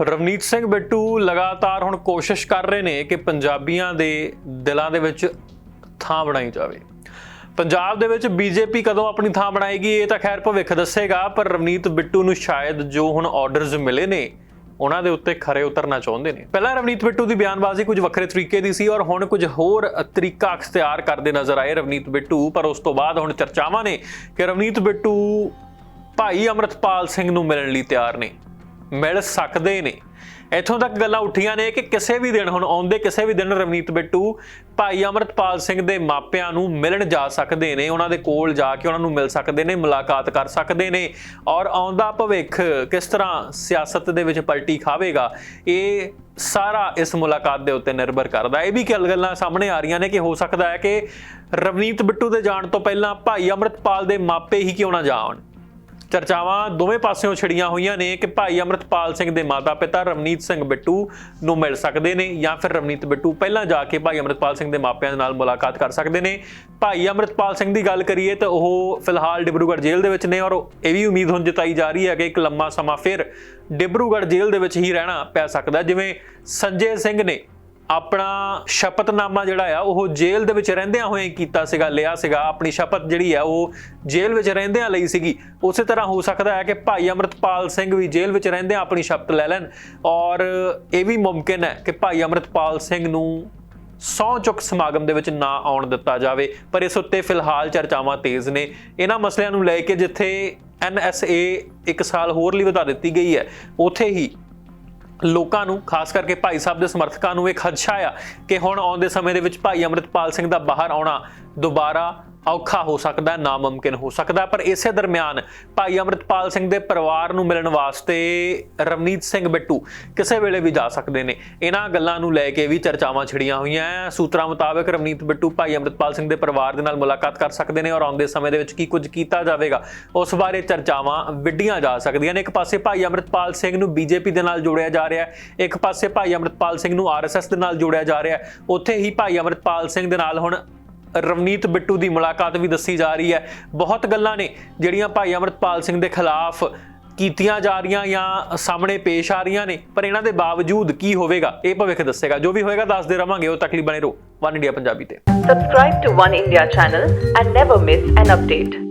ਰਵਨੀਤ ਸਿੰਘ ਬਿੱਟੂ ਲਗਾਤਾਰ ਹੁਣ ਕੋਸ਼ਿਸ਼ ਕਰ ਰਹੇ ਨੇ ਕਿ ਪੰਜਾਬੀਆਂ ਦੇ ਦਿਲਾਂ ਦੇ ਵਿੱਚ ਥਾਂ ਬਣਾਈ ਜਾਵੇ। ਪੰਜਾਬ ਦੇ ਵਿੱਚ ਬੀਜੇਪੀ ਕਦੋਂ ਆਪਣੀ ਥਾਂ ਬਣਾਏਗੀ, ਇਹ ਤਾਂ ਖੈਰ ਭਵਿੱਖ ਦੱਸੇਗਾ, ਪਰ ਰਵਨੀਤ ਬਿੱਟੂ ਨੂੰ ਸ਼ਾਇਦ ਜੋ ਹੁਣ ਆਰਡਰਸ ਮਿਲੇ ਨੇ, ਉਹਨਾਂ ਦੇ ਉੱਤੇ ਖਰੇ ਉਤਰਨਾ ਚਾਹੁੰਦੇ ਨੇ। ਪਹਿਲਾਂ ਰਵਨੀਤ ਬਿੱਟੂ ਦੀ ਬਿਆਨਬਾਜ਼ੀ ਕੁਝ ਵੱਖਰੇ ਤਰੀਕੇ ਦੀ ਸੀ ਔਰ ਹੁਣ ਕੁਝ ਹੋਰ ਤਰੀਕਾ ਅਖਤਿਆਰ ਕਰਦੇ ਨਜ਼ਰ ਆਏ ਰਵਨੀਤ ਬਿੱਟੂ, ਪਰ ਉਸ ਤੋਂ ਬਾਅਦ ਹੁਣ ਚਰਚਾਵਾਂ ਨੇ ਕਿ ਰਵਨੀਤ ਬਿੱਟੂ ਭਾਈ ਅਮਰਤਪਾਲ ਸਿੰਘ ਨੂੰ ਮਿਲਣ ਲਈ ਤਿਆਰ ਨੇ। ਮਿਲ ਸਕਦੇ ਨੇ। ਇੱਥੋਂ ਤੱਕ ਗੱਲਾਂ ਉੱਠੀਆਂ ਨੇ ਕਿ ਕਿਸੇ ਵੀ ਦਿਨ, ਹੁਣ ਆਉਂਦੇ ਕਿਸੇ ਵੀ ਦਿਨ ਰਵਨੀਤ ਬਿੱਟੂ ਭਾਈ ਅਮਰਤਪਾਲ ਸਿੰਘ ਦੇ ਮਾਪਿਆਂ ਨੂੰ ਮਿਲਣ ਜਾ ਸਕਦੇ ਨੇ। ਉਹਨਾਂ ਦੇ ਕੋਲ ਜਾ ਕੇ ਉਹਨਾਂ ਨੂੰ ਮਿਲ ਸਕਦੇ ਨੇ, ਮੁਲਾਕਾਤ ਕਰ ਸਕਦੇ ਨੇ। ਔਰ ਆਉਂਦਾ ਭਵਿੱਖ ਕਿਸ ਤਰ੍ਹਾਂ ਸਿਆਸਤ ਦੇ ਵਿੱਚ ਪਲਟੀ ਖਾਵੇਗਾ, ਇਹ ਸਾਰਾ ਇਸ ਮੁਲਾਕਾਤ ਦੇ ਉੱਤੇ ਨਿਰਭਰ ਕਰਦਾ। ਇਹ ਵੀ ਗੱਲ ਗੱਲਾਂ ਸਾਹਮਣੇ ਆ ਰਹੀਆਂ ਨੇ ਕਿ ਹੋ ਸਕਦਾ ਹੈ ਕਿ ਰਵਨੀਤ ਬਿੱਟੂ ਦੇ ਜਾਣ ਤੋਂ ਪਹਿਲਾਂ ਭਾਈ ਅਮਰਤਪਾਲ ਦੇ ਮਾਪੇ ਹੀ ਕਿਉਂ ਨਾ ਜਾਣ। ਚਰਚਾਵਾਂ ਦੋਵੇਂ ਪਾਸਿਓਂ ਛਿੜੀਆਂ ਹੋਈਆਂ ਨੇ ਕਿ ਭਾਈ ਅਮਰਤਪਾਲ ਸਿੰਘ ਦੇ ਮਾਤਾ-ਪਿਤਾ ਰਵਨੀਤ ਸਿੰਘ ਬਿੱਟੂ ਨੂੰ ਮਿਲ ਸਕਦੇ ਨੇ ਜਾਂ ਫਿਰ ਰਵਨੀਤ ਬਿੱਟੂ ਪਹਿਲਾਂ ਜਾ ਕੇ ਭਾਈ ਅਮਰਤਪਾਲ ਸਿੰਘ ਦੇ ਮਾਪਿਆਂ ਦੇ ਨਾਲ ਮੁਲਾਕਾਤ ਕਰ ਸਕਦੇ ਨੇ। ਭਾਈ ਅਮਰਤਪਾਲ ਸਿੰਘ ਦੀ ਗੱਲ ਕਰੀਏ ਤਾਂ ਉਹ ਫਿਲਹਾਲ ਡਿਬਰੂਗੜ੍ਹ ਜੇਲ੍ਹ ਦੇ ਵਿੱਚ ਨੇ ਔਰ ਇਹ ਵੀ ਉਮੀਦ ਹੁਣ ਜਤਾਈ ਜਾ ਰਹੀ ਹੈ ਕਿ ਇੱਕ ਲੰਮਾ ਸਮਾਂ ਫਿਰ ਡਿਬਰੂਗੜ੍ਹ ਜੇਲ੍ਹ ਦੇ ਵਿੱਚ ਹੀ ਰਹਿਣਾ ਪੈ ਸਕਦਾ ਜਿਵੇਂ ਸੰਜੇ ਸਿੰਘ ਨੇ ਆਪਣਾ ਸ਼ਪਤਨਾਮਾ ਜਿਹੜਾ ਆ, ਉਹ ਜੇਲ੍ਹ ਦੇ ਵਿੱਚ ਰਹਿੰਦਿਆਂ ਹੋਏ ਕੀਤਾ ਸੀਗਾ, ਲਿਆ ਸੀਗਾ। ਆਪਣੀ ਸ਼ਪਤ ਜਿਹੜੀ ਆ, ਉਹ ਜੇਲ੍ਹ ਵਿੱਚ ਰਹਿੰਦਿਆਂ ਲਈ ਸੀਗੀ। ਉਸੇ ਤਰ੍ਹਾਂ ਹੋ ਸਕਦਾ ਹੈ ਕਿ ਭਾਈ ਅਮਰਤਪਾਲ ਸਿੰਘ ਵੀ ਜੇਲ੍ਹ ਵਿੱਚ ਰਹਿੰਦਿਆਂ ਆਪਣੀ ਸ਼ਪਤ ਲੈ ਲੈਣ। ਔਰ ਇਹ ਵੀ ਮੁਮਕਿਨ ਹੈ ਕਿ ਭਾਈ ਅਮਰਤਪਾਲ ਸਿੰਘ ਨੂੰ ਸਹੁੰ ਚੁੱਕ ਸਮਾਗਮ ਦੇ ਵਿੱਚ ਨਾ ਆਉਣ ਦਿੱਤਾ ਜਾਵੇ। ਪਰ ਇਸ ਉੱਤੇ ਫਿਲਹਾਲ ਚਰਚਾਵਾਂ ਤੇਜ਼ ਨੇ। ਇਹਨਾਂ ਮਸਲਿਆਂ ਨੂੰ ਲੈ ਕੇ ਜਿੱਥੇ ਐਨਐਸਏ ਇੱਕ ਸਾਲ ਹੋਰ ਲਈ ਵਧਾ ਦਿੱਤੀ ਗਈ ਹੈ, ਉੱਥੇ ਹੀ ਲੋਕਾਂ ਨੂੰ, ਖਾਸ ਕਰਕੇ ਭਾਈ ਸਾਹਿਬ ਦੇ ਸਮਰਥਕਾਂ ਨੂੰ ਇਹ ਖਦਸ਼ਾ ਆ ਕਿ ਹੁਣ ਆਉਂਦੇ ਸਮੇਂ ਦੇ ਵਿੱਚ ਭਾਈ ਅਮਰਿਤਪਾਲ ਸਿੰਘ ਦਾ ਬਾਹਰ ਆਉਣਾ ਦੁਬਾਰਾ ਔਖਾ ਹੋ ਸਕਦਾ ਹੈ ਨਾਮੁਮਕਿਨ ਹੋ ਸਕਦਾ, ਪਰ ਇਸੇ ਦਰਮਿਆਨ ਭਾਈ ਅਮਰਿਤਪਾਲ ਸਿੰਘ ਦੇ ਪਰਿਵਾਰ ਨੂੰ ਮਿਲਣ ਵਾਸਤੇ ਰਵਨੀਤ ਸਿੰਘ ਬਿੱਟੂ ਕਿਸੇ ਵੇਲੇ ਵੀ ਜਾ ਸਕਦੇ ਨੇ। ਇਹਨਾਂ ਗੱਲਾਂ ਨੂੰ ਲੈ ਕੇ ਵੀ ਚਰਚਾਵਾਂ ਛਿੜੀਆਂ ਹੋਈਆਂ ਸੂਤਰਾਂ ਮੁਤਾਬਕ ਰਵਨੀਤ ਬਿੱਟੂ ਭਾਈ ਅਮਰਿਤਪਾਲ ਸਿੰਘ ਦੇ ਪਰਿਵਾਰ ਦੇ ਨਾਲ ਮੁਲਾਕਾਤ ਕਰ ਸਕਦੇ ਨੇ ਔਰ ਆਉਂਦੇ ਸਮੇਂ ਦੇ ਵਿੱਚ ਕੀ ਕੁਝ ਕੀਤਾ ਜਾਵੇਗਾ, ਉਸ ਬਾਰੇ ਚਰਚਾਵਾਂ ਵਿੱਢੀਆਂ ਜਾ ਸਕਦੀਆਂ ਨੇ। ਇੱਕ ਪਾਸੇ ਭਾਈ ਅਮਰਿਤਪਾਲ ਸਿੰਘ ਨੂੰ ਬੀਜੇਪੀ ਦੇ ਨਾਲ ਜੋੜਿਆ ਜਾ ਰਿਹਾ ਹੈ ਇੱਕ ਪਾਸੇ ਭਾਈ ਅਮਰਿਤਪਾਲ ਸਿੰਘ ਨੂੰ ਆਰਐਸਐਸ ਦੇ ਨਾਲ ਜੋੜਿਆ ਜਾ ਰਿਹਾ ਹੈ ਉੱਥੇ ਹੀ ਭਾਈ ਅਮਰਿਤਪਾਲ ਸਿੰਘ ਦੇ ਨਾਲ ਹੁਣ ਰਵਨੀਤ ਬਿੱਟੂ ਦੀ ਮੁਲਾਕਾਤ ਵੀ ਦੱਸੀ ਜਾ ਰਹੀ ਹੈ। ਬਹੁਤ ਗੱਲਾਂ ਨੇ ਜਿਹੜੀਆਂ ਭਾਈ ਅਮਰਤਪਾਲ ਸਿੰਘ ਦੇ ਖਿਲਾਫ ਕੀਤੀਆਂ ਜਾ ਰਹੀਆਂ ਜਾਂ ਸਾਹਮਣੇ ਪੇਸ਼ ਆ ਰਹੀਆਂ ਨੇ, ਪਰ ਇਹਨਾਂ ਦੇ ਬਾਵਜੂਦ ਕੀ ਹੋਵੇਗਾ, ਇਹ ਭਵਿੱਖ ਦੱਸੇਗਾ। ਜੋ ਵੀ ਹੋਏਗਾ, ਦੱਸਦੇ ਰਵਾਂਗੇ। ਉਹ ਤਕਲੀਫ਼ ਬਣੇ ਰਹੋ। ਵਨ ਇੰਡੀਆ ਪੰਜਾਬੀ ਤੇ। Subscribe to One India channel and never miss an update.